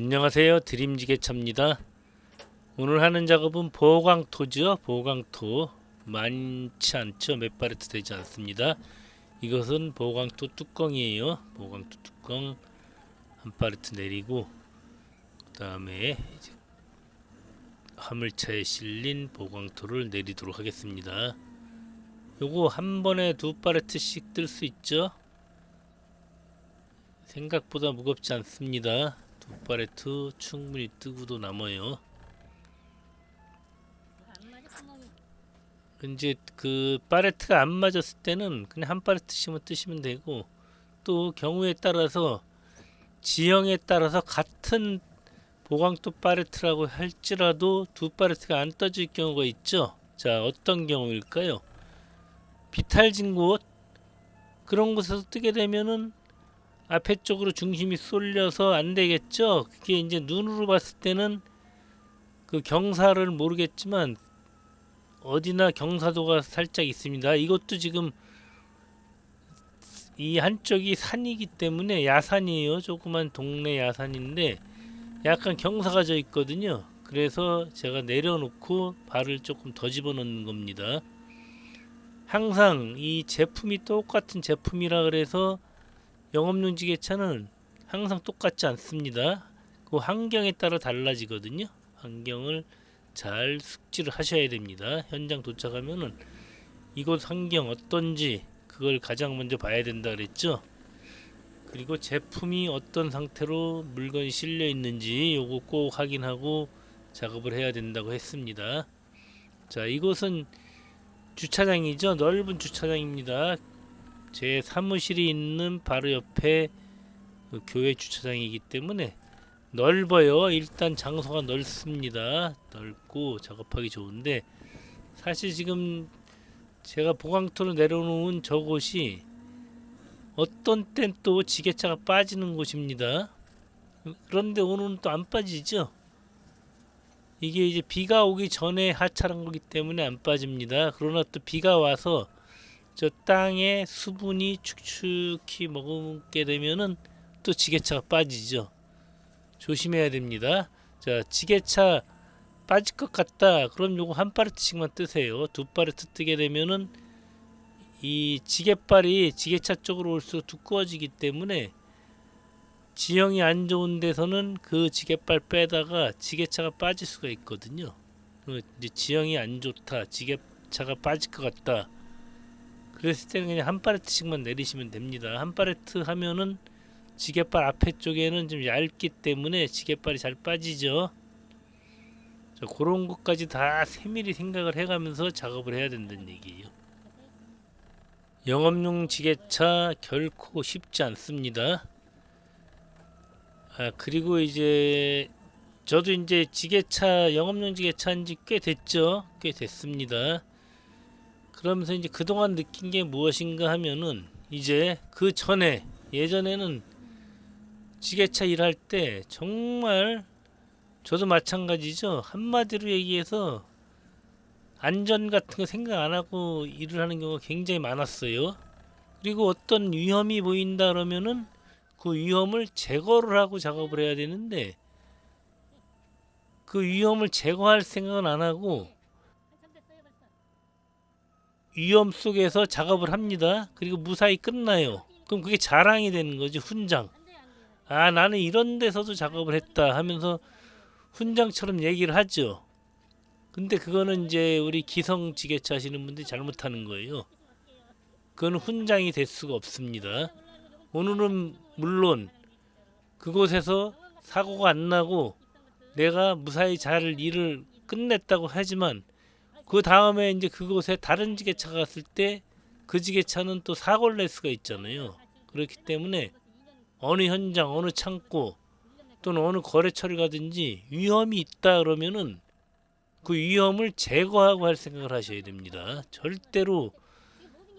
안녕하세요. 드림지게차입니다. 오늘 하는 작업은 보강토죠. 보강토. 많지 않죠. 몇 바레트 되지 않습니다. 이것은 보강토 뚜껑이에요. 보강토 뚜껑 한 바레트 내리고 그 다음에 화물차에 실린 보강토를 내리도록 하겠습니다. 요거 한 번에 두 바레트씩 뜰 수 있죠? 생각보다 무겁지 않습니다 두 바레트 충분히 뜨고도 남아요 이제 그 파레트가 안 맞았을 때는 그냥 한 파레트씩만 뜨시면 되고 또 경우에 따라서 지형에 따라서 같은 보강토 파레트라고 할지라도 두 파레트가 안 떠질 경우가 있죠. 자 어떤 경우일까요? 비탈진 곳 그런 곳에서 뜨게 되면은 앞에 쪽으로 중심이 쏠려서 안 되겠죠. 그게 이제 눈으로 봤을 때는 그 경사를 모르겠지만 어디나 경사도가 살짝 있습니다. 이것도 지금 이 한쪽이 산이기 때문에 야산이에요. 조그만 동네 야산인데 약간 경사가 져 있거든요. 그래서 제가 내려놓고 발을 조금 더 집어넣는 겁니다. 항상 이 제품이 똑같은 제품이라 그래서 영업용 지게차는 항상 똑같지 않습니다. 그 환경에 따라 달라지거든요. 환경을 잘 숙지를 하셔야 됩니다. 현장 도착하면은 이곳 환경 어떤지 그걸 가장 먼저 봐야 된다 그랬죠. 그리고 제품이 어떤 상태로 물건이 실려 있는지 요거 꼭 확인하고 작업을 해야 된다고 했습니다. 자, 이곳은 주차장이죠. 넓은 주차장입니다. 제 사무실이 있는 바로 옆에 그 교회 주차장이기 때문에 넓어요. 일단 장소가 넓습니다. 넓고 작업하기 좋은데 사실 지금 제가 보강토를 내려놓은 저곳이 어떤 땐 또 지게차가 빠지는 곳입니다. 그런데 오늘은 또 안 빠지죠. 이게 이제 비가 오기 전에 하차한 거기 때문에 안 빠집니다. 그러나 또 비가 와서 저 땅에 수분이 축축히 머금게 되면은 또 지게차가 빠지죠. 조심해야 됩니다. 자, 지게차 빠질 것 같다. 그럼 요거 한 파레트씩만 뜨세요. 두 파레트 뜨게 되면은 이 지게발이 지게차 쪽으로 올수록 두꺼워지기 때문에 지형이 안 좋은 데서는 그 지게발 빼다가 지게차가 빠질 수가 있거든요. 이제 지형이 안 좋다. 지게차가 빠질 것 같다. 그랬을 때는 그냥 한 파레트씩만 내리시면 됩니다. 한 파레트 하면은 지게발 앞에 쪽에는 좀 얇기 때문에 지게발이 잘 빠지죠. 자, 그런 것까지 다 세밀히 생각을 해가면서 작업을 해야 된다는 얘기예요. 영업용 지게차 결코 쉽지 않습니다. 아, 그리고 이제 저도 이제 지게차 영업용 지게차인지 꽤 됐죠. 꽤 됐습니다. 그러면서 이제 그동안 느낀 게 무엇인가 하면은 이제 그 전에 예전에는 지게차 일할 때 정말 저도 마찬가지죠. 한마디로 얘기해서 안전 같은 거 생각 안 하고 일을 하는 경우가 굉장히 많았어요. 그리고 어떤 위험이 보인다 그러면은 그 위험을 제거를 하고 작업을 해야 되는데 그 위험을 제거할 생각은 안 하고 위험 속에서 작업을 합니다. 그리고 무사히 끝나요. 그럼 그게 자랑이 되는 거지 훈장. 아 나는 이런 데서도 작업을 했다 하면서 훈장처럼 얘기를 하죠. 근데 그거는 이제 우리 기성 지게차 하시는 분들이 잘못하는 거예요. 그거는 훈장이 될 수가 없습니다. 오늘은 물론 그곳에서 사고가 안 나고 내가 무사히 잘 일을 끝냈다고 하지만 그 다음에 이제 그곳에 다른 지게차가 갔을 때 그 지게차는 또 사고를 낼 수가 있잖아요. 그렇기 때문에 어느 현장, 어느 창고 또는 어느 거래처를 가든지 위험이 있다 그러면은 그 위험을 제거하고 할 생각을 하셔야 됩니다. 절대로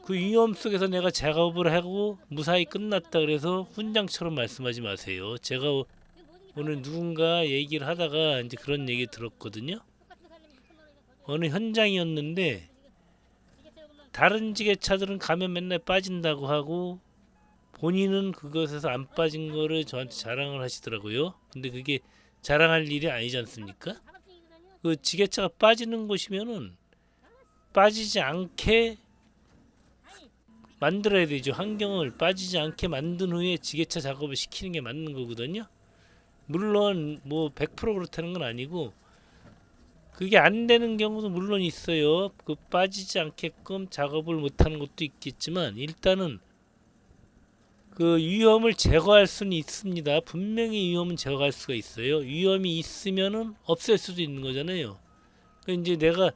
그 위험 속에서 내가 작업을 하고 무사히 끝났다 그래서 훈장처럼 말씀하지 마세요. 제가 오늘 누군가 얘기를 하다가 이제 그런 얘기 들었거든요. 어느 현장이었는데 다른 지게차들은 가면 맨날 빠진다고 하고 본인은 그것에서 안 빠진 거를 저한테 자랑을 하시더라고요. 근데 그게 자랑할 일이 아니지 않습니까? 그 지게차가 빠지는 곳이면은 빠지지 않게 만들어야 되죠. 환경을 빠지지 않게 만든 후에 지게차 작업을 시키는 게 맞는 거거든요. 물론 뭐 100% 그렇다는 건 아니고 그게 안 되는 경우도 물론 있어요. 그 빠지지 않게끔 작업을 못 하는 것도 있겠지만 일단은 그 위험을 제거할 수는 있습니다. 분명히 위험은 제거할 수가 있어요. 위험이 있으면은 없앨 수도 있는 거잖아요. 그 이제 내가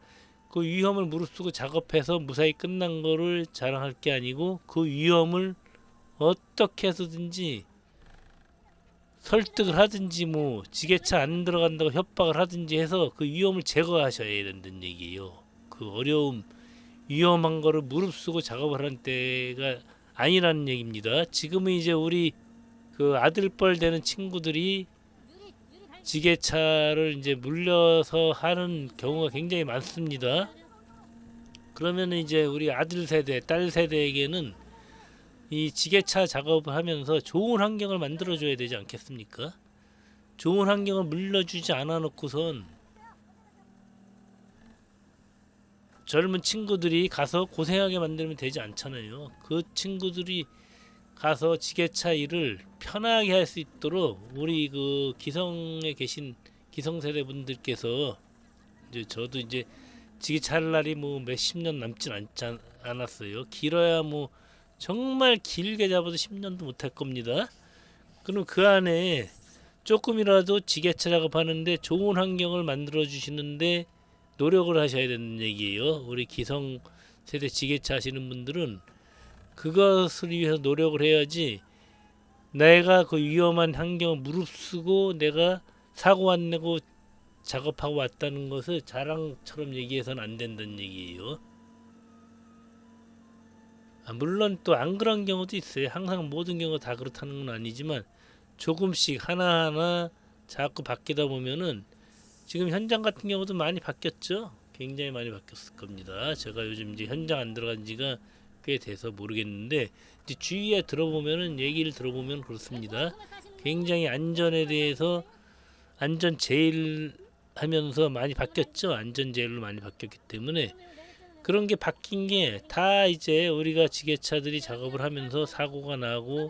그 위험을 무릅쓰고 작업해서 무사히 끝난 거를 자랑할 게 아니고 그 위험을 어떻게 해서든지 설득을 하든지 뭐 지게차 안 들어간다고 협박을 하든지 해서 그 위험을 제거하셔야 된다는 얘기예요. 그 어려움 위험한 거를 무릅쓰고 작업을 하는 때가 아니라는 얘기입니다. 지금은 이제 우리 그 아들뻘 되는 친구들이 지게차를 이제 물려서 하는 경우가 굉장히 많습니다. 그러면 이제 우리 아들 세대, 딸 세대에게는 이 지게차 작업을 하면서 좋은 환경을 만들어 줘야 되지 않겠습니까? 좋은 환경을 물려주지 않아 놓고선 젊은 친구들이 가서 고생하게 만들면 되지 않잖아요. 그 친구들이 가서 지게차 일을 편하게 할 수 있도록 우리 그 기성에 계신 기성세대 분들께서 이제 저도 이제 지게차 할 날이 뭐 몇십 년 남진 않지 않- 않았어요. 길어야 뭐 정말 길게 잡아도 10년도 못할 겁니다. 그럼 그 안에 조금이라도 지게차 작업하는데 좋은 환경을 만들어 주시는데 노력을 하셔야 되는 얘기예요. 우리 기성 세대 지게차 하시는 분들은 그것을 위해서 노력을 해야지 내가 그 위험한 환경을 무릅쓰고 내가 사고 안 내고 작업하고 왔다는 것을 자랑처럼 얘기해서는 안 된다는 얘기예요. 아, 물론 또 안 그런 경우도 있어요. 항상 모든 경우가 다 그렇다는 건 아니지만 조금씩 하나하나 자꾸 바뀌다 보면은 지금 현장 같은 경우도 많이 바뀌었죠. 굉장히 많이 바뀌었을 겁니다. 제가 요즘 이제 현장 안 들어간 지가 꽤 돼서 모르겠는데 이제 주위에 들어보면은 얘기를 들어보면 그렇습니다. 굉장히 안전에 대해서 안전 제일 하면서 많이 바뀌었죠. 안전 제일로 많이 바뀌었기 때문에 그런 게 바뀐 게 다 이제 우리가 지게차들이 작업을 하면서 사고가 나고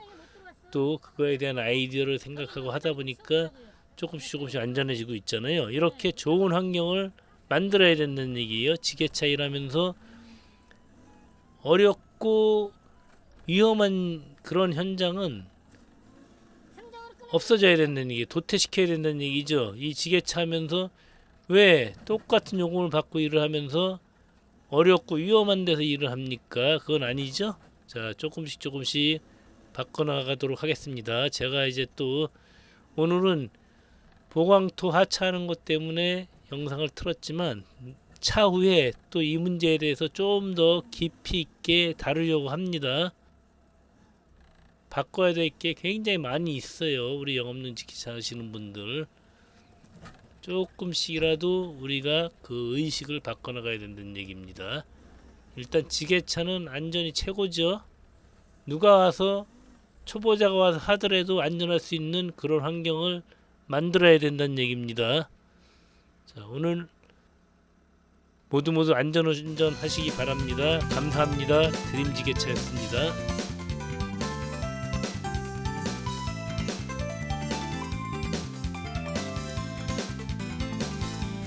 또 그거에 대한 아이디어를 생각하고 하다 보니까 조금씩 조금씩 안전해지고 있잖아요. 이렇게 좋은 환경을 만들어야 된다는 얘기예요. 지게차 일하면서 어렵고 위험한 그런 현장은 없어져야 된다는 얘기, 도태시켜야 된다는 얘기죠. 이 지게차 하면서 왜 똑같은 요금을 받고 일을 하면서 어렵고 위험한 데서 일을 합니까? 그건 아니죠. 자, 조금씩 조금씩 바꿔나가도록 하겠습니다. 제가 이제 또 오늘은 보광토 하차하는 것 때문에 영상을 틀었지만 차후에 또 이 문제에 대해서 좀 더 깊이 있게 다루려고 합니다. 바꿔야 될 게 굉장히 많이 있어요. 우리 영업용 지키차 하시는 분들. 조금씩이라도 우리가 그 의식을 바꿔나가야 된다는 얘기입니다. 일단 지게차는 안전이 최고죠. 누가 와서 초보자가 와서 하더라도 안전할 수 있는 그런 환경을 만들어야 된다는 얘기입니다. 자, 오늘 모두 모두 안전운전 하시기 바랍니다. 감사합니다. 드림지게차였습니다.